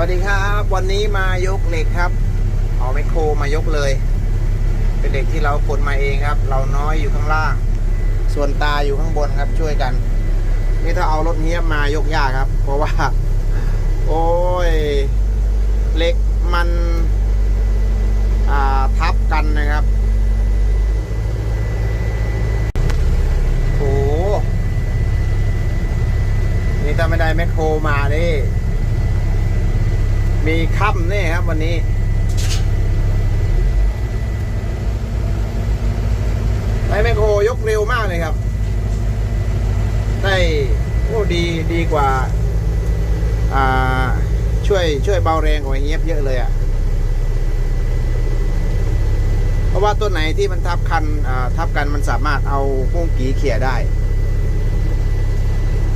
วัสดีครับ วันนี้มายกเหล็กครับ เอาไมโครมายกเลย เป็นเหล็กที่เราขนมาเองครับ เราน้อยอยู่ข้างล่าง ส่วนตาอยู่ข้างบนครับช่วยกัน นี่ถ้าเอารถเนี้ยมายกยากครับ เพราะว่า โอ้ยเหล็กมันอ่าทับกันนะครับ โอ้โหนี่ถ้าไม่ได้แมคโครมานี่ มี ค่ำนี่ครับ วันนี้ได้แมคโครยกเร็วมากเลยครับ ได้โอ้ดีดีกว่า อ่า ช่วยช่วยเบาแรงกว่าเฮียบเยอะเลยอะ่ะ เพราะว่าตัวไหนที่มันทับคัน อ่า ทับกันมันสามารถเอาพุ่งกีเขี่ยได้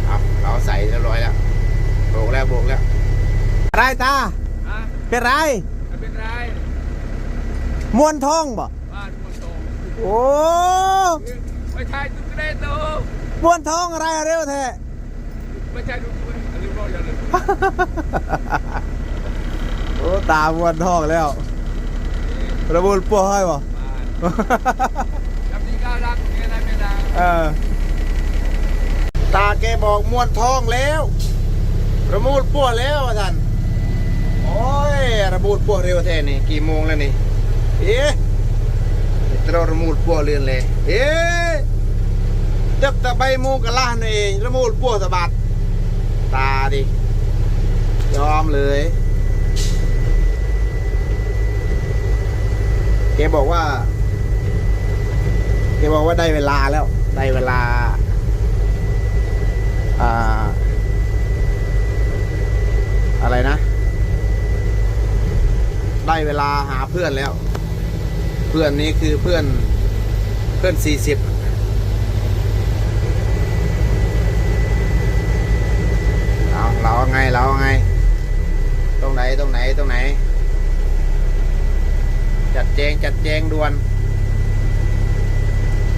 เอาเราใส่เรียบร้อยแล้วโบกแล้วโบกแล้วอะไรตา เป็นไรไม่เป็นไรมวนท้องบ่บ้านมวนโตโอ้ไม่ใช่ตุ๊กเรโตมวนท้องอะไรเร็วแท้ไม่ใช่ตุ๊กเรโตเรียบร้อยอย่างเลยโอ้ตามวนท้องแล้วระบุปัวให้บ่บ้านจำที่ก้าวรักเนี่ยได้ไม่ได้เออตาแกบอกมวนท้องแล้วระมูดปัวแล้วว่าท่าน โอ้ยระบูดปัวเร็วแท้นี่กี่โมงแล้วนี่เอ๊ะเราระมูดปัวเรือนเลยเอ๊ะจับตะใบมูกกะล่านเองระมูดปัวสะบัดตาดิยอมเลยแกบอกว่าแกบอกว่าได้เวลาแล้ว ได้เวลา อ่า อะไรนะ ได้ เวลาหาเพื่อนแล้ว เพื่อนนี้คือเพื่อนเพื่อนสี่สิบเอาเราเอไงเราเอาไง ตรงไหนตรงไหนตรงไหน จัดแจงจัดแจงด่วน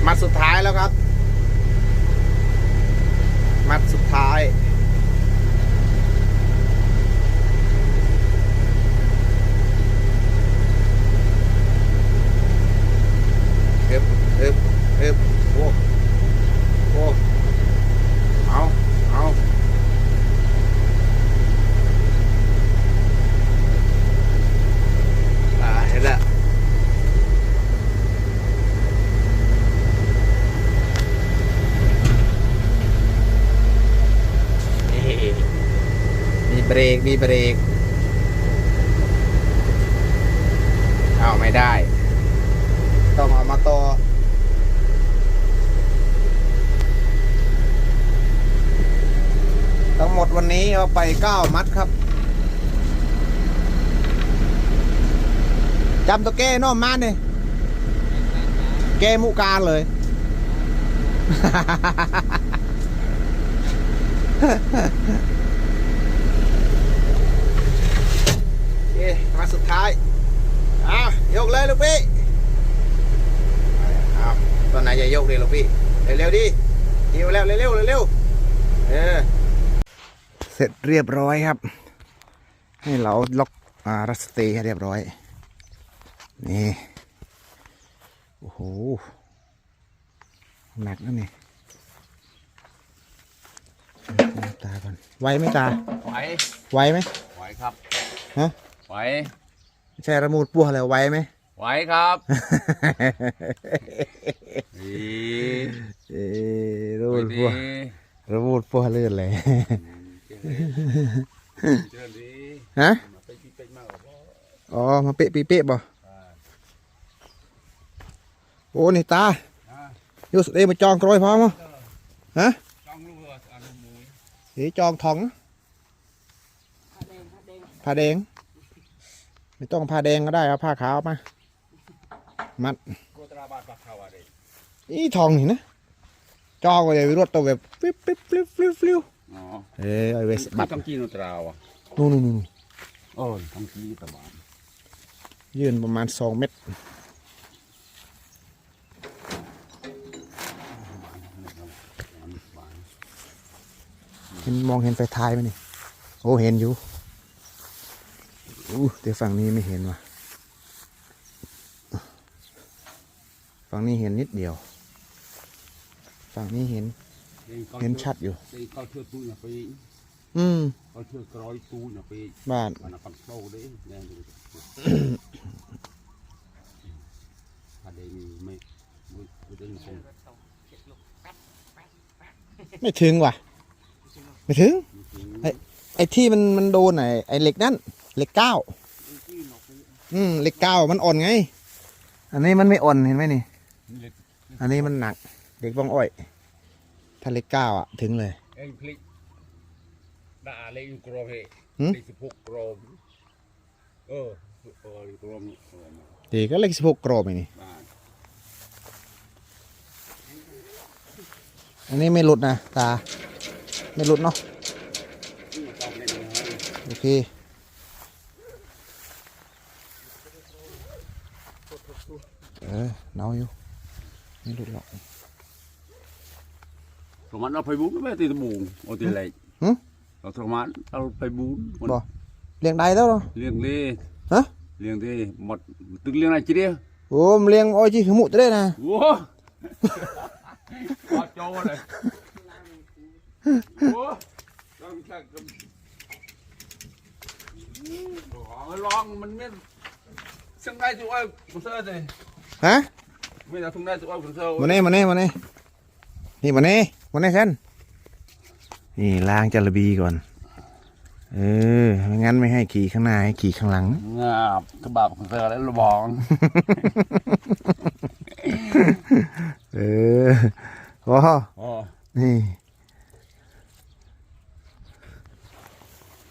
มัดสุดท้ายแล้วครับ มัดสุดท้าย อึบอึบอึบโอ้โอ้เอาเอาอ่าเห็นแล้ว นี่มีเบ รกมีเบรกเอาไม่ได้ ต้องเอามาต่อทั้งหมดวันนี้เอาไป 9 มัดครับจำตัวแก้นอกมาเนี่ยแก้มุการเลยเอ๊ มาสุดท้ายอ้าวยกเลยลูกพี่อ้าวตอนไหนจะยกดีลูกพี่เร็วๆดิหิวแล้วเร็วๆเร็วๆเออเสร็จเรียบร้อยครับ ให้เราล็อกอ่ารัสเตย์ให้เรียบร้อย นี่ โอ้โห หนักนะนี่ตาก่อน ไวไหมตา ไหว ไวไหมไหวครับ ฮะ ไหวไม่ใช่ระมูดปัวอะไรไวไหม ไหวครับ ดีเอ้ยระมูดดีปัวระมูดปัวเลื่อนเลยเจอดีฮะไปที่ไปมากกว่าอ๋อมาเป๊ะปีเป๊ะบ่โอ้นี่ตาอ่าอยู่สุดเอยมาจองกรอยพร้อมมั้งฮะจ้องลูกเรืออารมณ์มุ้ยเฮ้ยจองทองผ้าแดง ไม่ต้องผ้าแดงก็ได้เอาผ้าขาวมามัดโกตราบาดปากเขาอะไรอีทองนี่นะจองก็เลยรถตัวแบบฟิบฟิบฟิบฟิบฟิบอ๋อเอ้ยเอาไว้สะบัดคำจีนตราวอะนู่นนู่นนู่นโอ้ยคำจีนตะบานยื่นประมาณสองเมตรเห็นมองเห็นไฟท้ายไหมนี่โอ้เห็นอยู่ อู้แต่ฝั่งนี้ไม่เห็นว่ะ ฝั่งนี้เห็นนิดเดียว ฝั่งนี้เห็น เห็นชัดอยู่เขาเชื่อตู้เนี่ยไปอืมเขาเชื่อกรอยตู้เนี่ยไปบ้านมันปันโตเด้แน่ดูถ้าได้มีไม่ไม่ไม่ได้คงไม่ถึงว่ะ ไม่ถึงจริงไอ้ไอ้ที่มันมันโดนไอ้ไอ้เหล็กนั่น เหล็กเก้าอืมเหล็กเก้ามันอ่อนไง อันนี้มันไม่อ่อนเห็นไหมนี่ อันนี้มันหนักเหล็กบ้องอ้อย ถ้าเหล็กเก้าอะ ถึงเลยเอ็งพลิกด่าเลยกรอบเฮหืมเลยสิบหกกรอบเออเออกรอบเออดีก็เหล็กสิบหกกรอบไอ้นี่บ้านอันนี้ไม่หลุดนะตา ไม่หลุดเนาะนี่มันต้องเล่นนะโอเค เออเนาอยู่ไม่หลุดหรอกสมันเอาไปบุ้งไม่ตีตะบูงเอาตีอะไรหึเราสมันเอาไปบุ้งบ่เลี้ยงได้แล้วเหรอเลี้ยงเล่ฮะเลี้ยงเล่หมดตึกเลี้ยงอะไรจีเดียวโอ้มนเลี้ยงอ้อยจีขมุดได้นะโว้ปอดโจเลยโว้ต้องแค่กันลองมันไม่ซึ่งได้ตัวไอ้บุษเซ่ ฮะไม่ได้ทุ่งได้ตัวไอ้บุษเซ่มาเน่มาเน่มาเน่นี่มาเน่มาเน่แค่นนี่ล้างจระบีก่อน เออไม่งั้นไม่ให้ขี่ข้างหน้าให้ขี่ข้างหลังงาบกระบะบุษเซ่แล้วระบอง เออว้าอ๋อ นี่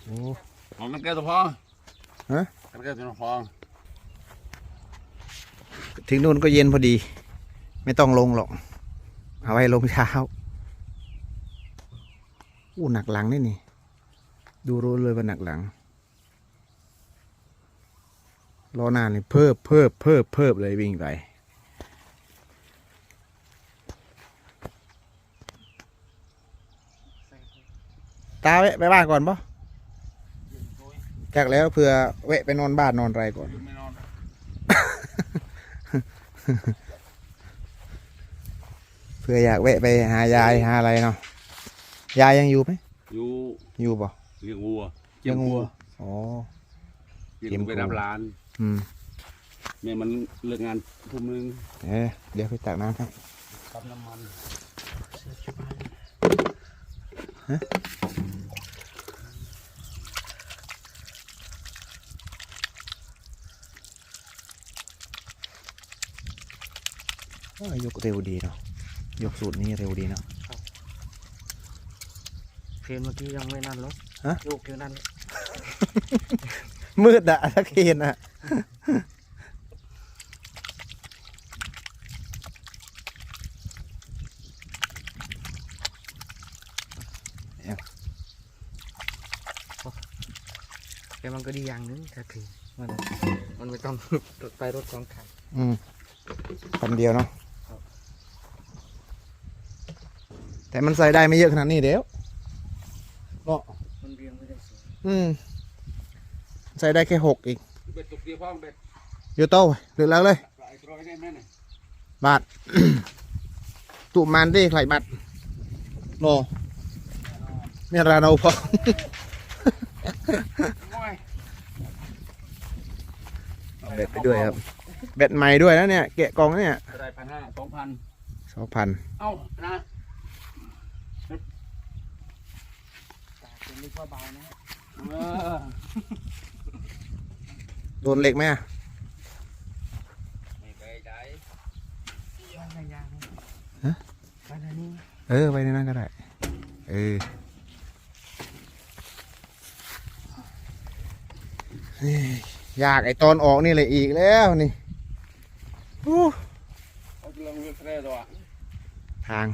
โอ้ เอามันแก้ตัวพอ ฮะ มันแก้ตัวพอ ถึงนู่นก็เย็นพอดี ไม่ต้องลงหรอก เอาไว้ลงเช้าอู้หนักหลังนี่นี่ ดูรู้เลยว่าหนักหลังรอนานเลยเพิ่มเพิ่มเพิ่มเพิ่มเลยวิ่งไปตาแวะไปบ้านก่อนปะจากแล้วเผื่อแวะไปนอนบ้านนอนไรก่อน เพื่ออยากแวะไปหายายหาอะไรเนาะยายยังอยู่ไหมอยู่อยู่ป่ะเลี้ยงวัวเลี้ยงวัวอ๋อเลี้ยงไปรับร้าน อืมแม่มันเลิกงานทุ่มนึงเอ๊ะเดี๋ยวไปตักน้ำครับปั๊มน้ำมันโอ้ ยยกเร็วดีเนาะยกสูตรนี้เร็วดีเนาะเพลงเมื่อกี้ยังไม่นั่นหรอกฮะโยกอยู่นั่นแหละมืดอะถ้าเคนอะแต่มันก็ดีอย่างหนึงก็คือมันมันไม่ต้องไปรถสองคันอืมคันเดียวเนาะ แต่มันใส่ได้ไม่เยอะขนาดนี้เดี๋ยวเนาะมันเรียงไม่ได้สวยอืม ใส่ได้แค่หกอีกเบ็ดตกเตียพ้องเบ็ดอยู่โต้หรือแล้วเลยไอ้ตรอยนี่แม่เนี่ยบาท ตุมันดิใครบัตรโนไม่ราโนพอ โอ้ยเบ็ดไปด้วยครับ เบ็ดใหม่ด้วยนะเนี่ย เกะกองเนี่ยได้พันห้าสองพันสองพันเอ้านะ แต่เป็ นนึกว่าเบานะเออโดนเหล็กไหมอะไม่ไปใจว่าไงยางฮะว่าไงนี่เออไปในนั้นก็ได้ เออเฮ้ยยากไอตอนออกนี่เลยอีกแล้วนี่อู้เอาเรื่องเรื่องแร่ตัวทาง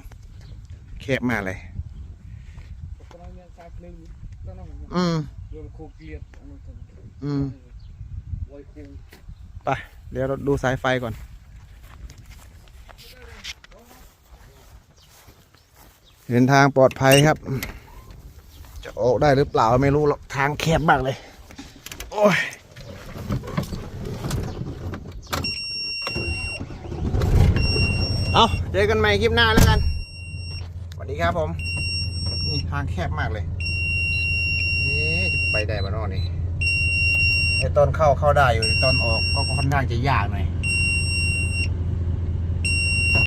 แคบมากเลย ไปเดี๋ยวเราดูสายไฟก่อนเห็นทางปลอดภัยครับ จะออกได้หรือเปล่าไม่รู้หรอกทางแคบมากเลย โอ้ยเอาเจอกันใหม่คลิปหน้าแล้วกัน สวัสดีครับผม นี่ทางแคบมากเลย ไปได้บ้านนอกนี่ไอ้ต้นเข้าเข้าได้อยู่ไอ้ต้นออกก็ค่อนข้างจะยากหน่อย